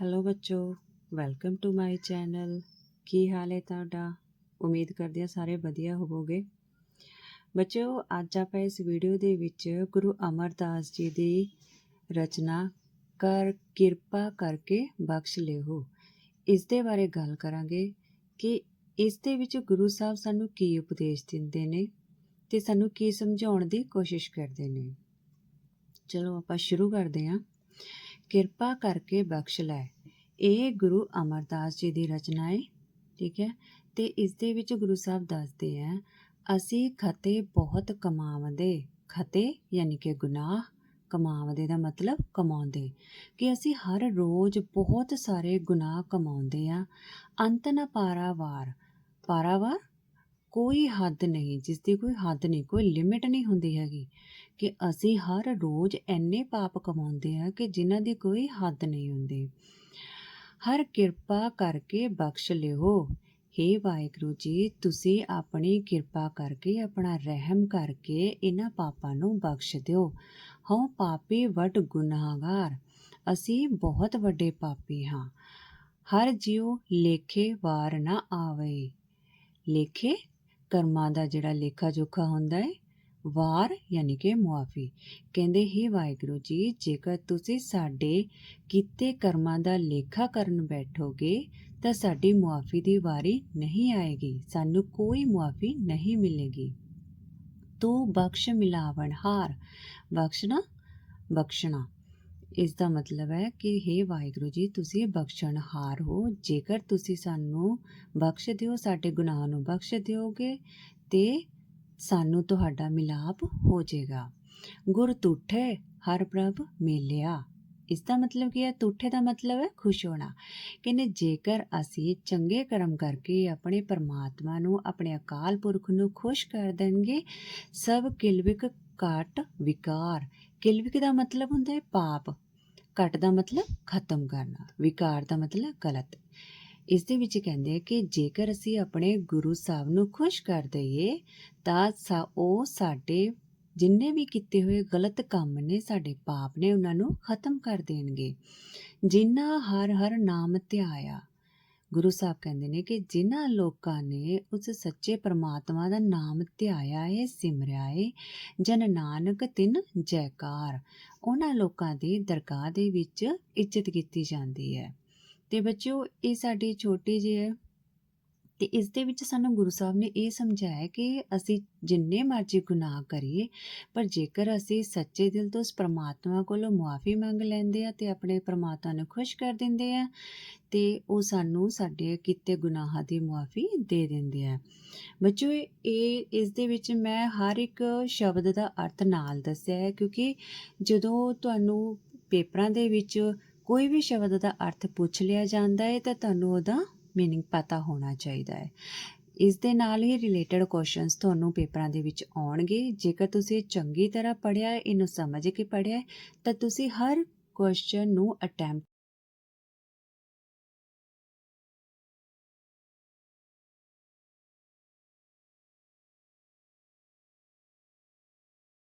Hello ਬੱਚੋ welcome to my channel ਕੀ ਹਾਲ ਹੈ ਤੁਹਾਡਾ? ਉਮੀਦ ਕਰਦੇ ਹਾਂ ਸਾਰੇ ਵਧੀਆ ਹੋਵੋਗੇ। ਬੱਚੋ, ਅੱਜ ਆਪਾਂ ਇਸ ਵੀਡੀਓ ਦੇ ਵਿੱਚ ਗੁਰੂ ਅਮਰਦਾਸ ਜੀ ਦੀ ਰਚਨਾ ਕਰ, ਕਿਰਪਾ ਕਰਕੇ ਬਖਸ਼ ਲਿਓ। ਇਸ ਦੇ ਬਾਰੇ ਗੱਲ ਕਰਾਂਗੇ ਕਿ ਇਸ ਦੇ ਵਿੱਚ ਗੁਰੂ ਸਾਹਿਬ ਸਾਨੂੰ ਕੀ ਉਪਦੇਸ਼ ਦਿੰਦੇ ਨੇ ਤੇ ਸਾਨੂੰ ਕੀ ਸਮਝਾਉਣ ਦੀ ਕੋਸ਼ਿਸ਼ ਕਰਦੇ ਨੇ। ਚਲੋ ਆਪਾਂ ਸ਼ੁਰੂ ਕਰਦੇ ਹਾਂ। ਕਿਰਪਾ ਕਰਕੇ ਬਖਸ਼ ਲੈ। ਇਹ ਗੁਰੂ ਅਮਰਦਾਸ ਜੀ ਦੀ ਰਚਨਾ ਹੈ ਠੀਕ ਹੈ? ਤੇ ਇਸ ਦੇ ਵਿੱਚ ਗੁਰੂ ਸਾਹਿਬ ਦੱਸਦੇ ਆ, ਅਸੀਂ ਖਤੇ ਬਹੁਤ ਕਮਾਵਦੇ, ਖਤੇ ਯਾਨੀ ਕਿ ਗੁਨਾਹ ਕਮਾਵਦੇ ਦਾ ਮਤਲਬ ਕਮਾਉਂਦੇ, ਕਿ ਅਸੀਂ ਹਰ ਰੋਜ਼ ਬਹੁਤ ਸਾਰੇ ਗੁਨਾਹ ਕਮਾਉਂਦੇ ਆ। ਅੰਤ ਨਾ ਪਾਰਾਵਾਰ ਪਾਰਾਵਾਰ ਕੋਈ ਹੱਦ ਨਹੀਂ ਜਿਸ ਦੀ ਕੋਈ ਹੱਦ ਨਹੀਂ, ਕੋਈ ਲਿਮਿਟ ਨਹੀਂ ਹੁੰਦੀ ਹੈਗੀ ਕਿ ਅਸੀਂ ਹਰ ਰੋਜ਼ ਐਨੇ ਪਾਪ ਕਮਾਉਂਦੇ ਆ ਕਿ ਜਿਨ੍ਹਾਂ ਦੀ ਕੋਈ ਹੱਦ ਨਹੀਂ ਹੁੰਦੀ। ਹਰ ਕਿਰਪਾ ਕਰਕੇ ਬਖਸ਼ ਲਿਓ। ਹੇ ਵਾਹਿਗੁਰੂ ਜੀ, ਤੁਸੀਂ ਆਪਣੀ ਕਿਰਪਾ ਕਰਕੇ, ਆਪਣਾ ਰਹਿਮ ਕਰਕੇ ਇਹਨਾਂ ਪਾਪਾਂ ਨੂੰ ਬਖਸ਼ ਦਿਓ। ਹਉ ਪਾਪੀ ਵਟ ਗੁਨਾਹਗਾਰ, ਅਸੀਂ ਬਹੁਤ ਵੱਡੇ ਪਾਪੀ ਹਾਂ। ਹਰ ਜਿਉ ਲੇਖੇ ਵਾਰ ਨਾ ਆਵੇ। ਲੇਖੇ ਕਰਮਾਂ ਦਾ ਜਿਹੜਾ ਲੇਖਾ ਜੋਖਾ ਹੁੰਦਾ ਹੈ ਵਾਰ ਯਾਨੀ ਕਿ ਮੁਆਫੀ। ਕਹਿੰਦੇ, ਹੀ ਵਾਹਿਗੁਰੂ ਜੀ, ਜੇਕਰ ਤੁਸੀਂ ਸਾਡੇ ਕੀਤੇ ਕਰਮਾਂ ਦਾ ਲੇਖਾ ਕਰਨ ਬੈਠੋਗੇ, ਤਾਂ ਸਾਡੀ ਮੁਆਫੀ ਦੀ ਵਾਰੀ ਨਹੀਂ ਆਏਗੀ, ਸਾਨੂੰ ਕੋਈ ਮੁਆਫੀ ਨਹੀਂ ਮਿਲੇਗੀ। ਤੂੰ ਬਖਸ਼ ਮਿਲਾਵਣ ਹਾਰ ਬਖਸ਼ਣਾ? ਬਖਸ਼ਣਾ। ਇਸ ਦਾ ਮਤਲਬ ਹੈ ਕਿ हे ਵਾਹਿਗੁਰੂ ਜੀ, ਤੁਸੀਂ ਬਖਸ਼ਣਹਾਰ ਹੋ। ਜੇਕਰ ਤੁਸੀਂ ਸਾਨੂੰ ਬਖਸ਼ ਦਿਓ, ਸਾਡੇ ਗੁਨਾਹ ਨੂੰ ਬਖਸ਼ ਦਿਓਗੇ, ਤੇ ਸਾਨੂੰ ਤੁਹਾਡਾ ਮਿਲਾਪ ਹੋ ਜਾਏਗਾ। ਗੁਰ ਤੁਠੇ ਹਰ ਪ੍ਰਭ ਮਿਲਿਆ। ਇਸ ਦਾ ਮਤਲਬ ਕੀ ਹੈ? ਤੁਠੇ ਦਾ ਮਤਲਬ ਹੈ ਖੁਸ਼ ਹੋਣਾ। ਕਹਿੰਦੇ ਜੇਕਰ ਅਸੀਂ ਚੰਗੇ ਕਰਮ ਕਰਕੇ ਆਪਣੇ ਪਰਮਾਤਮਾ ਨੂੰ, ਆਪਣੇ ਅਕਾਲ ਪੁਰਖ ਨੂੰ ਖੁਸ਼ ਕਰ ਦੇਣਗੇ, ਸਭ ਕਿਲਵਿਕ ਕਾਟ ਵਿਕਾਰ। ਕਿਲਵਿਕ ਦਾ ਮਤਲਬ ਹੁੰਦਾ ਹੈ ਪਾਪ। ਘਟ ਦਾ ਮਤਲਬ ਖਤਮ ਕਰਨਾ। ਵਿਕਾਰ ਦਾ ਮਤਲਬ ਗਲਤ। ਇਸ ਦੇ ਵਿੱਚ ਕਹਿੰਦੇ ਆ ਕਿ ਜੇਕਰ ਅਸੀਂ ਆਪਣੇ ਗੁਰੂ ਸਾਹਿਬ ਨੂੰ ਖੁਸ਼ ਕਰ ਦਈਏ, ਤਾਂ ਉਹ ਸਾਡੇ ਜਿੰਨੇ ਵੀ ਕੀਤੇ ਹੋਏ ਗਲਤ ਕੰਮ ਨੇ, ਸਾਡੇ ਪਾਪ ਨੇ ਉਹਨਾਂ ਨੂੰ ਖਤਮ ਕਰ ਦੇਣਗੇ। ਜਿਨ੍ਹਾਂ ਹਰ ਹਰ ਨਾਮ ਧਿਆਇਆ ਗੁਰੂ ਸਾਹਿਬ ਕਹਿੰਦੇ ਨੇ ਕਿ ਜਿਨ੍ਹਾਂ ਲੋਕਾਂ ਨੇ ਉਸ ਸੱਚੇ ਪ੍ਰਮਾਤਮਾ ਦਾ ਨਾਮ ਧਿਆਇਆ ਏ, ਸਿਮਰਿਆ ਏ, ਜਨ ਨਾਨਕ ਤਿਨ ਜੈਕਾਰ। ਉਹਨਾਂ ਲੋਕਾਂ ਦੀ ਦਰਗਾਹ ਦੇ ਵਿੱਚ ਇੱਜ਼ਤ ਕੀਤੀ ਜਾਂਦੀ ਹੈ। ਤੇ ਬੱਚਿਓ, ਇਹ ਸਾਡੀ ਛੋਟੀ ਜਿਹੀ ਹੈ ਤੇ ਇਸ ਦੇ ਵਿੱਚ ਸਾਨੂੰ ਗੁਰੂ ਸਾਹਿਬ ਨੇ ਇਹ ਸਮਝਾਇਆ ਕਿ ਅਸੀਂ ਜਿੰਨੇ ਮਰਜ਼ੀ ਗੁਨਾਹ ਕਰੀਏ, ਪਰ ਜੇਕਰ ਅਸੀਂ ਸੱਚੇ ਦਿਲ ਤੋਂ ਉਸ ਪ੍ਰਮਾਤਮਾ ਕੋਲੋਂ ਮੁਆਫੀ ਮੰਗ ਲੈਂਦੇ ਆ ਤੇ ਆਪਣੇ ਪ੍ਰਮਾਤਮਾ ਨੂੰ ਖੁਸ਼ ਕਰ ਦਿੰਦੇ ਆ ਤੇ ਉਹ ਸਾਨੂੰ ਸਾਡੇ ਕੀਤੇ ਗੁਨਾਹਾਂ ਦੀ ਮੁਆਫੀ ਦੇ ਦਿੰਦੇ ਆ। ਬੱਚੋ ਇਹ, ਇਸ ਦੇ ਵਿੱਚ ਮੈਂ ਹਰ ਇੱਕ ਸ਼ਬਦ ਦਾ ਅਰਥ ਨਾਲ ਦੱਸਿਆ ਹੈ, ਕਿਉਂਕਿ ਜਦੋਂ ਤੁਹਾਨੂੰ ਪੇਪਰਾਂ ਦੇ ਵਿੱਚ ਕੋਈ ਵੀ ਸ਼ਬਦ ਦਾ ਅਰਥ ਪੁੱਛ ਲਿਆ ਜਾਂਦਾ ਹੈ, ਤਾਂ ਤੁਹਾਨੂੰ ਉਹਦਾ ਮੀਨਿੰਗ ਪਤਾ ਹੋਣਾ ਚਾਹੀਦਾ ਹੈ। ਇਸ ਦੇ ਨਾਲ ਹੀ ਰਿਲੇਟਡ ਕੁਐਸਚਨਸ ਤੁਹਾਨੂੰ ਪੇਪਰਾਂ ਦੇ ਵਿੱਚ ਆਉਣਗੇ। ਜੇਕਰ ਤੁਸੀਂ ਚੰਗੀ ਤਰ੍ਹਾਂ ਪੜ੍ਹਿਆ ਇਹਨੂੰ ਸਮਝ ਕੇ ਪੜ੍ਹਿਆ ਤਾਂ ਤੁਸੀਂ ਹਰ ਕੁਐਸਚਨ ਨੂੰ ਅਟੈਂਪਟ